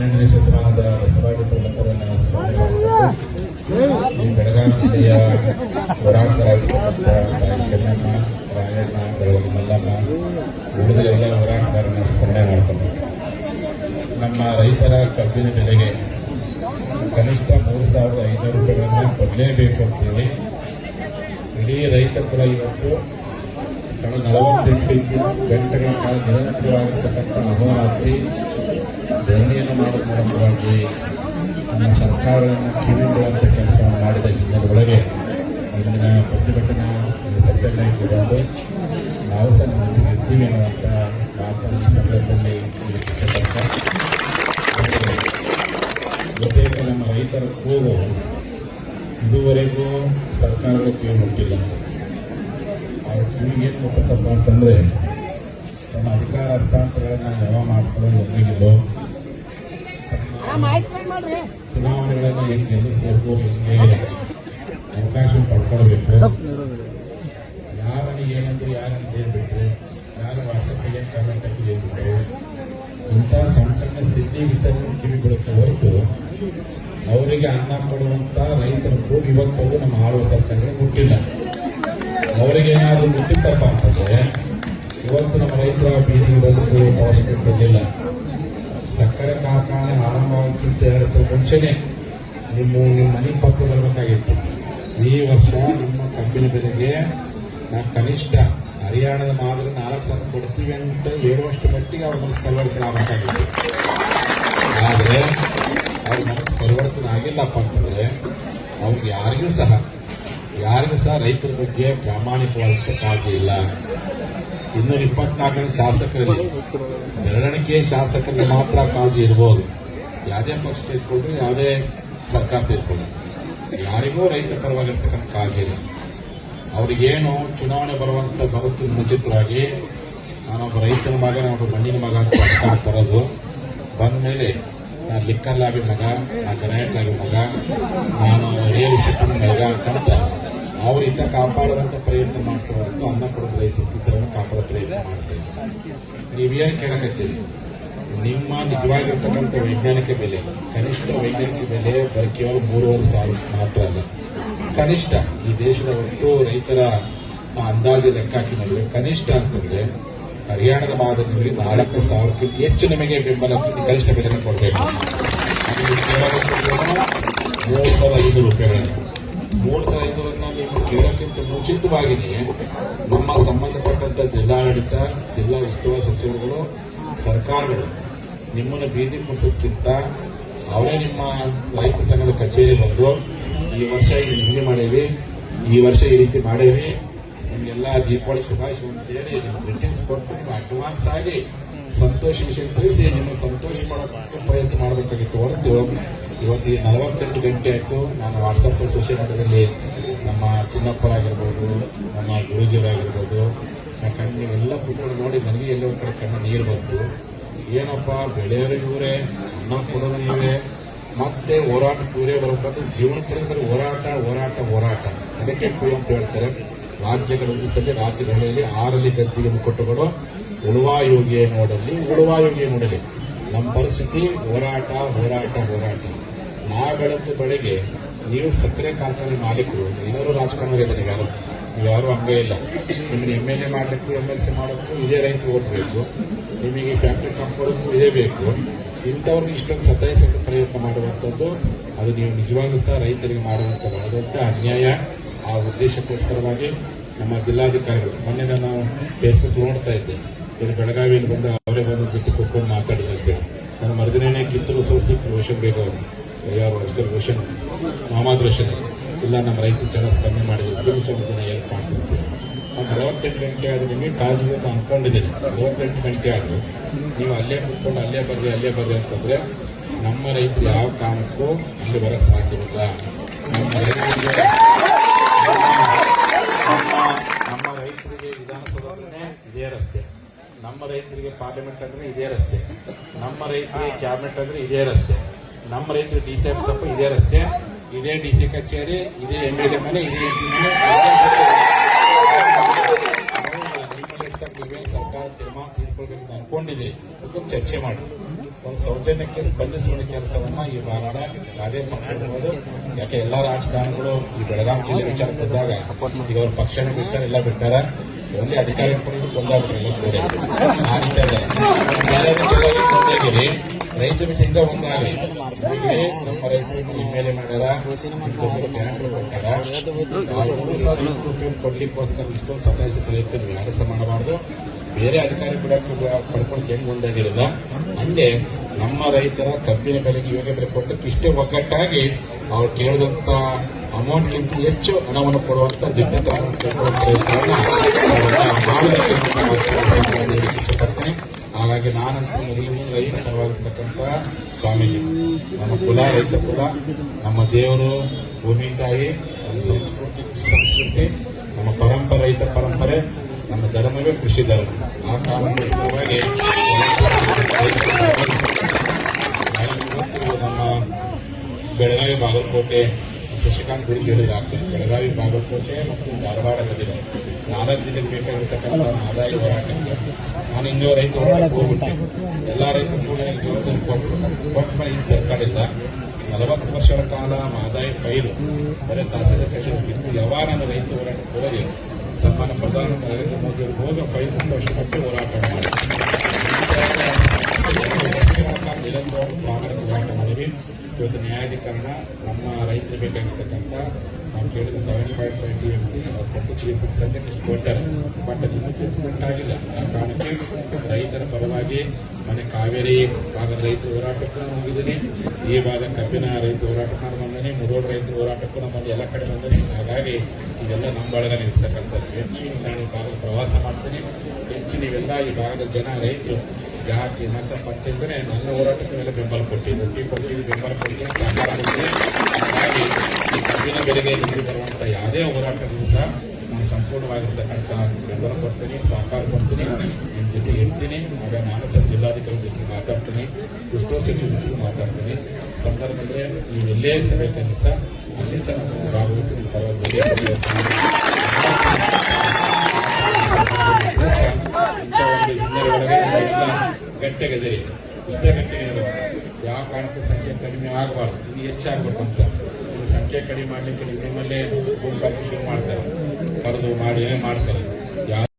ಹನ್ನೆರಡನೇ ಶತಮಾನದ ಬಸವಾಡಿ ಪ್ರಮುಖರನ್ನ ಸ್ಮರಣೆ ಬೆಳಗಾವಿ ಜಿಲ್ಲೆಯ ಹೋರಾಟಗಾರರಾಗಿರ್ತಕ್ಕಂಥ ರಾಯಣ್ಣ ಬೆಳಗಾವಿ ಮಲ್ಲಮ್ಮ ಉಳಿದ ಎಲ್ಲ ಹೋರಾಟಗಾರರನ್ನ ಸ್ಮರಣೆ ಮಾಡಿಕೊಂಡು ನಮ್ಮ ರೈತರ ಕಬ್ಬಿನ ಬೆಲೆಗೆ ಕನಿಷ್ಠ ಮೂರು ಸಾವಿರದ ಐನೂರು ರೂಪಾಯಿಗಳನ್ನು ಕೊಡಲೇಬೇಕು ಅಂತೇಳಿ ಇಡೀ ರೈತ ಕೂಡ ಇವತ್ತು ಗಂಟೆಗಳ ಕಾಲ ನಿರಂತರವಾಗಿರ್ತಕ್ಕಂಥ ಅಹೋರಾತ್ರಿ ಮಾಡುವ ಮೂಲಕವಾಗಿ ನಮ್ಮ ಸರ್ಕಾರವನ್ನು ಕಿವಿಗೊಳ್ಳುವಂಥ ಕೆಲಸವನ್ನು ಮಾಡಿದ ಹಿನ್ನೆಲೆಯೊಳಗೆ ಇಂದಿನ ಪ್ರತಿಭಟನಾ ಸತ್ಯಾಗ್ರಹಕ್ಕೆ ನಾವು ಸಹ ಜೊತೆಗೆ ಅನ್ನುವಂಥ ಮಾತನ್ನು ಸಂದರ್ಭದಲ್ಲಿ ಜೊತೆಗೆ ನಮ್ಮ ರೈತರ ಕೂಗು ಇದುವರೆಗೂ ಸರ್ಕಾರದ ಕೇಳಿ ಮುಟ್ಟಿಲ್ಲ ಏನು ಮುಟ್ಟತ್ತಪ್ಪ ಅಂತಂದ್ರೆ ತಮ್ಮ ಅಧಿಕಾರ ಹಸ್ತಾಂತರಗಳನ್ನು ಯಾವ ಮಾಡ್ಕೊಳ್ಳೋದು ಒದಗಿಲ್ಲೋ ಚುನಾವಣೆಗಳನ್ನು ಹೆಂಗೆ ಗೆಲ್ಲಿಸಬೇಕು ಹೆಂಗೆ ಅವಕಾಶ ಪಡ್ಕೊಳ್ಬೇಕು ಯಾರನ್ನು ಏನಂದ್ರೆ ಯಾರನ್ನು ಹೇಳ್ಬಿಟ್ರು ಯಾರು ವಾಟ್ಸಪ್ಪಿಗೆ ಹಾಕಿ ಹೇಳ್ಬಿಟ್ರು ಇಂಥ ಸಣ್ಣ ಸಣ್ಣ ಸಿದ್ಧಿ ವಿತರಣೆ ಕಿವಿಗೊಡುತ್ತೆ ಹೊರತು ಅವರಿಗೆ ಅನ್ನ ಕೊಡುವಂತ ರೈತರ ಕೂಗಿ ಇವತ್ತು ನಮ್ಮ ಆಳುವ ಸರ್ಕಾರಗಳು ಮುಟ್ಟಿಲ್ಲ ಅವರಿಗೆ ಏನಾದರೂ ಮುಟ್ಟಿತ್ತಪ್ಪ ಅಂತಂದ್ರೆ ಇವತ್ತು ನಮ್ಮ ರೈತರ ಬೀದಿಗೆ ಬದುಕು ಅವಶ್ಯಕತೆ ಇರಲಿಲ್ಲ. ಸಕ್ಕರೆ ಕಾರ್ಖಾನೆ ಆರಂಭವಾಗುತ್ತಿದ್ದ ಎರಡು ಮುಂಚೆನೆ ನಿಮ್ಮ ನಿಮ್ಮ ಮನೆ ಪತ್ರ ಬರಬೇಕಾಗಿತ್ತು ಈ ವರ್ಷ ನಿಮ್ಮ ಕಬ್ಬಿನ ಬೆಲೆಗೆ ನಾವು ಕನಿಷ್ಠ ಹರಿಯಾಣದ ಮಾದರಿ ನಾಲ್ಕು ಸಾವಿರ ಕೊಡ್ತೀವಿ ಅಂತ ಹೇಳುವಷ್ಟು ಮಟ್ಟಿಗೆ ಅವ್ರ ಮನಸ್ಸು ಪರಿವರ್ತನೆ ಆಗಬೇಕಾಗಿತ್ತು. ಆದರೆ ಅವ್ರ ಮನಸ್ಸು ಪರಿವರ್ತನೆ ಆಗಿಲ್ಲಪ್ಪ ಅಂತಂದ್ರೆ ಅವ್ರಿಗೆ ಯಾರಿಗೂ ಸಹ ಯಾರಿಗೂ ಸಹ ರೈತರ ಬಗ್ಗೆ ಪ್ರಾಮಾಣಿಕವಾದಂಥ ಕಾಳಜಿ ಇಲ್ಲ. ಇನ್ನೂರ ಇಪ್ಪತ್ನಾಲ್ಕನೇ ಶಾಸಕರಲ್ಲಿ ಬೆರಳಿಕೆ ಶಾಸಕರಿಗೆ ಮಾತ್ರ ಕಾಳಜಿ ಇರ್ಬೋದು. ಯಾವುದೇ ಪಕ್ಷ ತೆಗೆದುಕೊಂಡು ಯಾವುದೇ ಸರ್ಕಾರ ತೆಗೆದುಕೊಂಡು ಯಾರಿಗೂ ರೈತ ಪರವಾಗಿರ್ತಕ್ಕಂಥ ಕಾಳಜಿ ಇಲ್ಲ. ಅವ್ರಿಗೇನು ಚುನಾವಣೆ ಬರುವಂತ ಬರುತ್ತ ಮುಂಚಿತವಾಗಿ ನಾನೊಬ್ಬ ರೈತನ ಮಗ, ನಾನೊಬ್ಬ ಮಣ್ಣಿನ ಮಗ ಅಂತ ಬರೋದು. ಬಂದ ಮೇಲೆ ನಾನು ಲಿಕ್ಕರ್ ಲಾಬಿ ಮಗ, ನಾನು ಗ್ರನೈಟ್ ಲಾಬಿ ಮಗ, ನಾನು ರಿಯಲ್ ಎಸ್ಟೇಟ್ ಮಗ ಅಂತಂತ ಅವ್ರ ಹಿತ ಕಾಪಾಡುವಂತ ಪ್ರಯತ್ನ ಮಾಡ್ತಾರೆ ಅನ್ನ ಕೊಡೋದು ರೈತರು ಹಿತರನ್ನು ಕಾಪಾಡೋ ಪ್ರಯತ್ನ ಮಾಡ್ತಾರೆ ನೀವೇನು ಕೇಳಕತ್ತೀರಿ? ನಿಮ್ಮ ನಿಜವಾಗಿರ್ತಕ್ಕಂಥ ವೈಜ್ಞಾನಿಕ ಬೆಲೆ, ಕನಿಷ್ಠ ವೈಜ್ಞಾನಿಕ ಬೆಲೆ ಬರೀ ಮೂರುವರೆ ಸಾವಿರ ಮಾತ್ರ ಅಲ್ಲ. ಕನಿಷ್ಠ ಈ ದೇಶದ ಒಟ್ಟು ರೈತರ ಅಂದಾಜು ಲೆಕ್ಕ ಹಾಕಿ ನೋಡಿದ್ರೆ ಕನಿಷ್ಠ ಅಂತಂದ್ರೆ ಹರಿಯಾಣದ ಭಾಗದಲ್ಲಿ ನಾಲ್ಕು ಸಾವಿರಕ್ಕಿಂತ ಹೆಚ್ಚು ನಿಮಗೆ ಬೆಂಬಲ ಕನಿಷ್ಠ ಬೆಲೆಯನ್ನು ಕೊಡಬೇಕು. ಮೂರು ಸಾವಿರದ ಐನೂರು ರೂಪಾಯಿಗಳನ್ನು ಮೂರು ಸಾವಿರದ ಐನೂರನ್ನ ನೀವು ಕೇಳೋಕ್ಕಿಂತ ಮುಂಚಿತವಾಗಿನೇ ನಮ್ಮ ಸಂಬಂಧಪಟ್ಟಂತ ಜಿಲ್ಲಾಡಳಿತ, ಜಿಲ್ಲಾ ಉಸ್ತುವಾರಿ ಸಚಿವರುಗಳು, ಸರ್ಕಾರಗಳು ನಿಮ್ಮನ್ನು ಬೀದಿ ಮುಗಿಸೋಕ್ಕಿಂತ ಅವರೇ ನಿಮ್ಮ ರೈತ ಸಂಘದ ಕಚೇರಿ ಬಂದು ಈ ವರ್ಷ ಈಗ ನಿಗದಿ ಮಾಡೇವಿ, ಈ ವರ್ಷ ಈ ರೀತಿ ಮಾಡೇವಿ. ನಿಮ್ಗೆಲ್ಲ ದೀಪಾವಳಿ ಶುಭಾಶಯ ಅಂತೇಳಿ ನಿಮ್ಮ ಗ್ರೀಟಿಂಗ್ಸ್ ಕೊಟ್ಟು ಅಡ್ವಾನ್ಸ್ ಆಗಿ ಸಂತೋಷ ವಿಷಯ ತಿಳಿಸಿ ನಿಮ್ಮ ಸಂತೋಷ ಮಾಡೋಕೆ ಪ್ರಯತ್ನ ಮಾಡಬೇಕಾಗಿತ್ತು ಹೊರತು. ಇವತ್ತು ನಲವತ್ತೆಂಟು ಗಂಟೆ ಆಯಿತು. ನಾನು ವಾಟ್ಸಪ್ ಸೋಷಿಯಲ್ ಮೀಡಿಯಾದಲ್ಲಿ ನಮ್ಮ ಚಿನ್ನಪ್ಪರಾಗಿರ್ಬೋದು ನಮ್ಮ ಗುರುಜಿಯವರಾಗಿರ್ಬೋದು ಯಾಕಂದ್ರೆ ಎಲ್ಲ ಕುಟುಂಬ ನೋಡಿ ನನಗೆ ಎಲ್ಲೋ ಕಡೆ ಕಣ್ಣು ನೀರು ಬಂತು. ಏನಪ್ಪ ಬೆಳೆಯೋರು ಇವರೇ, ಅನ್ನ ಕೊಡೋರು ನೀವೇ, ಮತ್ತೆ ಹೋರಾಟ ಇವರೇ ಬರಬೇಕಾದ್ರೆ ಜೀವನ ಹೋರಾಟ ಹೋರಾಟ ಹೋರಾಟ. ಅದಕ್ಕೆ ಕುವೆಂಪು ಹೇಳ್ತಾರೆ. ರಾಜ್ಯಗಳ ಸಲ್ಲಿ ರಾಜ್ಯಗಳಲ್ಲಿ ಆರಲ್ಲಿ ಗದ್ದಿಗೆ ಕೊಟ್ಟುಕೊಡು. ಉಳುವಾಯೋಗಿಯ ನೋಡಲಿ ಉಳುವಾಯೋಗಿಯ ನೋಡಲಿ. ನಮ್ಮ ಪರಿಸ್ಥಿತಿ ಹೋರಾಟ ಹೋರಾಟ ಹೋರಾಟ. ನಾ ಬೆಳೆದ ನೀವು ಸಕ್ಕರೆ ಕಾರ್ಖಾನೆ ಮಾಲೀಕರು, ಏನಾದ್ರು ರಾಜಕಾರಣ ಇದ್ದಾರೆ ಯಾರು? ಯಾರು ಹಂಗೆ ಇಲ್ಲ. ನಿಮ್ಮನ್ನ ಎಂ ಎಲ್ ಎ ಮಾಡಲಿಕ್ಕೂ ಎಂ ಎಲ್ ಸಿ ಮಾಡೋಕ್ಕೂ ಇದೇ ರೈತ ಓದಬೇಕು. ನಿಮಗೆ ಫ್ಯಾಕ್ಟ್ರಿ ಕಂಪೋಡಕ್ಕೂ ಇದೇ ಬೇಕು. ಇಂಥವ್ರಿಗೆ ಇಷ್ಟೊಂದು ಸತಾಯಿಸಕ್ಕೆ ಪ್ರಯತ್ನ ಮಾಡುವಂಥದ್ದು, ಅದು ನೀವು ನಿಜವಾಗ್ಲೂ ಸಹ ರೈತರಿಗೆ ಮಾಡುವಂಥ ಬಹಳ ದೊಡ್ಡ ಅನ್ಯಾಯ. ಆ ಉದ್ದೇಶಕ್ಕೋಸ್ಕರವಾಗಿ ನಮ್ಮ ಜಿಲ್ಲಾಧಿಕಾರಿಗಳು, ಮೊನ್ನೆ ನಾವು ಫೇಸ್ಬುಕ್ ನೋಡ್ತಾ ಇದ್ದೆ. ಇಲ್ಲಿ ಬೆಳಗಾವಿಯಲ್ಲಿ ಬಂದು ಅವರೇ ಬಂದು ಜೊತೆ ಕೂತ್ಕೊಂಡು ಮಾತಾಡಿದ್ರು ಸರ್ ನನ್ನ ಮರುದಿನೇ ಕಿತ್ತೂರು ಸೋಸಿ ರೋಷನ್ ಬೇಕು ಅವರು. ಯಾರು ಮೊಹಮ್ಮದ್ ರೋಷನ್. ಇಲ್ಲ, ನಮ್ಮ ರೈತರು ಚೆನ್ನಾಗಿ ಸ್ಪಂದನೆ ಮಾಡಿದ್ರು. ಸ್ವಲ್ಪ ಜನ ಹೆಲ್ಪ್ ಮಾಡ್ತಿರ್ತೀವಿ. ಆ ನಲವತ್ತೆಂಟು ಗಂಟೆ ಆದ್ರೆ ನಿಮಗೆ ಕಾಳಜಿ ಅಂತ ಅಂದ್ಕೊಂಡಿದ್ದೀನಿ ನಲವತ್ತೆಂಟು ಗಂಟೆ ಆದರೂ ನೀವು ಅಲ್ಲೇ ಕೂತ್ಕೊಂಡು ಅಲ್ಲೇ ಬರ್ರಿ ಅಲ್ಲೇ ಬರ್ರಿ ಅಂತಂದರೆ ನಮ್ಮ ರೈತರು ಯಾವ ಕಾರಣಕ್ಕೂ ಅಲ್ಲಿ ಬರೋಕ್ಕೆ ಸಾಧ್ಯವಿಲ್ಲ. ನಮ್ಮ ರೈತರಿಗೆ ನಮ್ಮ ರೈತರಿಗೆ ವಿಧಾನಸೌಧ ಅಂದ್ರೆ ಇದೇ ರಸ್ತೆ. ನಮ್ಮ ರೈತರಿಗೆ ಪಾರ್ಲಿಮೆಂಟ್ ಅಂದ್ರೆ ಇದೇ ರಸ್ತೆ. ನಮ್ಮ ರೈತರಿಗೆ ಕ್ಯಾಬಿನೆಟ್ ಅಂದ್ರೆ ಇದೇ ರಸ್ತೆ. ನಮ್ಮ ರೈತರು ಡಿ ಸಿ ಆಫೀಸಪ್ಪ ಇದೇ ರಸ್ತೆ, ಇದೇ ಡಿ ಸಿ ಕಚೇರಿ, ಇದೇ ಎಂ ಎಲ್ ಎ ಮನೆ, ಇದೇ ಸರ್ಕಾರ ತೀರ್ಮಾನ ತೆಗೆದುಕೊಳ್ಬೇಕು ಅಂತ ಅನ್ಕೊಂಡಿದ್ದೀರಿ ಚರ್ಚೆ ಮಾಡಿ. ಒಂದು ಸೌಜನ್ಯಕ್ಕೆ ಸ್ಪಂದಿಸುವ ಕೆಲಸವನ್ನ ಈ ಬಾರಾಡ ಯಾವುದೇ ಪಕ್ಷದವರು, ಯಾಕೆ ಎಲ್ಲಾ ರಾಜಕಾರಣಿಗಳು ಈ ಬೆಳಗಾವಿ ಜಿಲ್ಲೆ ವಿಚಾರ ಬಂದಾಗ ಈಗ ಅವ್ರ ಪಕ್ಷನ ಬಿಟ್ಟಾರ ಎಲ್ಲ ಬಿಟ್ಟಾರ ಒಂದೇ ಅಧಿಕಾರಿ ಪಡೆದು ಬಂದಾಗ ಕೂಡ. ರೀತಿ ಅದ. ಬೇರೆ ಜಿಲ್ಲೆಗೆ ಒಂದಾಗಿರಿ ರೈತ ವಿಷಯದಿಂದ ಒಂದಾಗಲಿ ನಮ್ಮ ರೈತರು ಮೇಲೆ ಮಾಡ್ಯಾರ ರೂಪಾಯಿ ಕೊಡ್ಲಿಕ್ಕೋಸ್ಕರ ಇಷ್ಟೊಂದು ಸತಾಯಿಸಿದ ರೈತರು ವ್ಯಾರಸ ಮಾಡಬಾರ್ದು. ಬೇರೆ ಅಧಿಕಾರಿ ಬಿಡಕ್ಕೆ ಪಡ್ಕೊಂಡು ಹೆಂಗ್ ಮುಂದಾಗಿರಲ್ಲ ಹಂಗೆ ನಮ್ಮ ರೈತರ ಕಬ್ಬಿನ ಬೆಲೆಗೆ ಯೋಗ್ಯ ಕೊಟ್ಟಕ್ಕೆ ಇಷ್ಟೇ ಒಗ್ಗಟ್ಟಾಗಿ ಅವ್ರು ಕೇಳಿದಂತ ಅಮೌಂಟ್ಗಿಂತ ಹೆಚ್ಚು ಹಣವನ್ನು ಕೊಡುವಂತ ದಿಟ್ಟತನ ಹಾಗಾಗಿ ನಾನಂತೂ ಮೊದಲಿಗೆ ರೈತ ಸ್ವಾಮೀಜಿ. ನಮ್ಮ ಕುಲ, ರೈತ ಕುಲ, ನಮ್ಮ ದೇವರು, ಭೂಮಿ, ತಾಯಿ, ನಮ್ಮ ಸಂಸ್ಕೃತಿ ಸಂಸ್ಕೃತಿ, ನಮ್ಮ ಪರಂಪರೆ, ರೈತ ಪರಂಪರೆ, ನಮ್ಮ ಧರ್ಮವೇ ಕೃಷಿ ಧರ್ಮ. ಆ ಕಾರಣಕ್ಕೋಸ್ಕರವಾಗಿ ನಮ್ಮ ಬೆಳಗಾವಿ ಬಾಗಲಕೋಟೆ, ಶಶಿಕಾಂತ್ ಗುರುಜಿ ಹೇಳಿದಾಗ್ತದೆ ಬೆಳಗಾವಿ ಬಾಗಲಕೋಟೆ ಮತ್ತು ಧಾರವಾಡ ಗದಿದೆ ನಾಲ್ಕು ಜಿಲ್ಲೆಗೆ ಬೇಕಾಗಿರ್ತಕ್ಕಂಥ ಆದಾಯ ಹೋರಾಟಕ್ಕೆ ನಾನು ಇನ್ನೂ ರೈತ ಹೋರಾಟಕ್ಕೆ ಹೋಗ್ಬಿಟ್ಟೆ ಎಲ್ಲ ರೈತರು ಕೂಡ ಜವಾಬ್ದಾರಿ ಕೊಟ್ಟ ಮೇಲೆ ಈ ಸರ್ಕಾರ ಇಲ್ಲ ನಲವತ್ತು ವರ್ಷಗಳ ಕಾಲ ಆದಾಯ ಫೈಲು. ಬರೀ ತಹಸೀಲ್ ಕಚೇರಿ ಇತ್ತು ಯಾವಾಗ ನಾನು ರೈತ ಹೋರಾಟಕ್ಕೆ ಹೋಗಿ ಸನ್ಮಾನ ಪ್ರಧಾನಮಂತ್ರಿ ನರೇಂದ್ರ ಮೋದಿ ಅವರು ಹೋಗಿ ಫೈಲ್ ವರ್ಷ ಕೊಟ್ಟು ಹೋರಾಟ ಮಾಡಿ ಇವತ್ತು ನ್ಯಾಯಾಧೀಕರಣ ನಮ್ಮ ರೈತರಿಗೆ ಬೇಕಾಗಿರ್ತಕ್ಕಂಥ ನಾವು ಕೇಳಿದ seven point five T M C ಕೊಟ್ಟು ತ್ರೀ ಫಿಕ್ಸ್ ಅಂತ ಬಟ್ ಅದು ಸೆಟ್ಮೆಂಟ್ ಆಗಿಲ್ಲ. ಆ ಕಾರಣಕ್ಕೆ ರೈತರ ಪರವಾಗಿ ಮನೆ ಕಾವೇರಿ ಭಾಗದ ರೈತ ಹೋರಾಟಕ್ಕೂ ಹೋಗಿದ್ದೀನಿ. ಈ ಭಾಗ ಕಬ್ಬಿನ ರೈತ ಹೋರಾಟಕ್ಕೆ ನಾನು ಬಂದೇನೆ. ಮುರೋಡ್ ರೈತ ಹೋರಾಟಕ್ಕೂ ಬಂದು. ಎಲ್ಲ ಕಡೆ ಬಂದೇನೆ. ಹಾಗಾಗಿ ಇದೆಲ್ಲ ನಮ್ಮ ಬಳಗನೇ ಇರ್ತಕ್ಕಂಥದ್ದು. ಹೆಚ್ಚು ನಾನು ಭಾಗದ ಪ್ರವಾಸ ಮಾಡ್ತೀನಿ. ಹೆಚ್ಚು ನೀವೆಲ್ಲ ಈ ಭಾಗದ ಜನ, ರೈತರು ಜಾತಿ, ಮತ ಪಟ್ಟಿದ್ರೆ ನನ್ನ ಹೋರಾಟಕ್ಕೆ ಮೇಲೆ ಬೆಂಬಲ ಕೊಟ್ಟಿದ್ದು ಟೀ ಕೊಟ್ಟಿದ್ದು ಬೆಂಬಲ ಕೊಟ್ಟಿದ್ದು ಕೊಟ್ಟಿದೆ ಹಾಗಾಗಿ ಈ ಕಬ್ಬಿನ ಬೆಲೆಗೆ ನಿಮಗೆ ಬರುವಂತಹ ಯಾವುದೇ ಹೋರಾಟದಲ್ಲೂ ಸಹ ನಾನು ಸಂಪೂರ್ಣವಾಗಿರ್ತಕ್ಕಂಥ ಬೆಂಬಲ ಕೊಡ್ತೀನಿ, ಸಹಕಾರ ಕೊಡ್ತೀನಿ. ನಿಮ್ಮ ಜೊತೆ ಇರ್ತೀನಿ. ಆಗ ನಾನು ಸಹ ಜಿಲ್ಲಾಧಿಕಾರಿ ಜೊತೆ ಮಾತಾಡ್ತೀನಿ. ಉಸ್ತುವಾರಿ ಸಚಿವ ಜೊತೆಗೂ ಮಾತಾಡ್ತೀನಿ. ಸಂದರ್ಭ ಅಂದ್ರೆ ನೀವು ಎಲ್ಲೇ ಸಭೆ ಕರೆಸಿ ಸಹ ಅಲ್ಲಿ ಸಹ ನಾನು ಭಾಗವಹಿಸಿ ಪರವಾಗಿ ಇಂಥ ಒಂದು ಗಟ್ಟಿಯಾಗಿದ್ದೀರಿ ಇಷ್ಟೇ ಗಟ್ಟಿಯಾಗಿರಬೇಕು ಯಾವ ಕಾರಣಕ್ಕೂ ಸಂಖ್ಯೆ ಕಡಿಮೆ ಆಗಬಾರ್ದು. ಇನ್ನು ಹೆಚ್ಚಾಗಬೇಕು ಅಂತ. ಸಂಖ್ಯೆ ಕಡಿಮೆ ಮಾಡಲಿಕ್ಕೆ ನಿಮ್ಮಲ್ಲೇ ಗುಂಪಾಗಿ ಶುರು ಮಾಡ್ತಾರೆ. ಕರೆದು ಮಾಡಿ ಮಾಡ್ತಾರೆ.